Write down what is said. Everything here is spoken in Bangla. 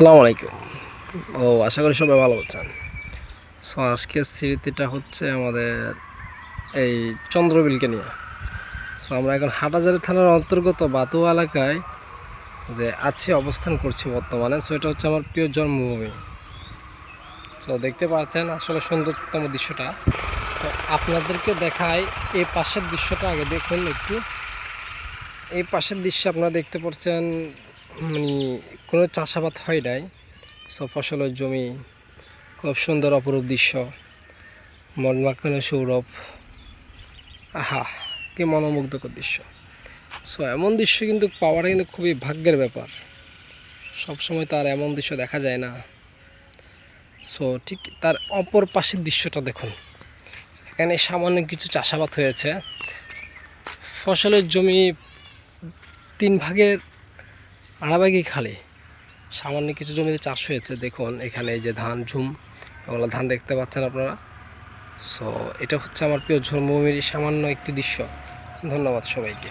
আসসালামু আলাইকুম। ও, আশা করি সবাই ভালো আছেন। সো আজকের স্মৃতিটা হচ্ছে আমাদের এই চন্দ্রবিলকে নিয়ে। সো আমরা এখন হাটাজারি থানার অন্তর্গত বাতুয়া এলাকায় যে আছি, অবস্থান করছি বর্তমানে। সো এটা হচ্ছে আমার প্রিয় জন্মভূমি। তো দেখতে পাচ্ছেন আসলে সুন্দরতম দৃশ্যটা। তো আপনাদেরকে দেখায় এই পাশের দৃশ্যটা। আগে দেখুন একটু। এই পাশের দৃশ্য আপনারা দেখতে পাচ্ছেন মানে কোনো চাষাবাদ হয় নাই। সব ফসলের জমি খুব সুন্দর অপরূপ দৃশ্য। মন মাখানো সৌরভ। আহা, কি মনোমুগ্ধকর দৃশ্য। সো এমন দৃশ্য কিন্তু পাওয়াটা কিন্তু খুবই ভাগ্যের ব্যাপার। সবসময় তার এমন দৃশ্য দেখা যায় না। সো ঠিক তার অপর পাশের দৃশ্যটা দেখুন। এখানে সামান্য কিছু চাষাবাদ হয়েছে। ফসলের জমি তিন ভাগের আড়াভাগই খালে। সামান্য কিছু জমিতে চাষ হয়েছে, দেখুন এখানে এই যে ধান, ঝুম ওগুলো ধান দেখতে পাচ্ছেন আপনারা। সো এটা হচ্ছে আমার প্রিয় জন্মভূমির সামান্য একটি দৃশ্য। ধন্যবাদ সবাইকে।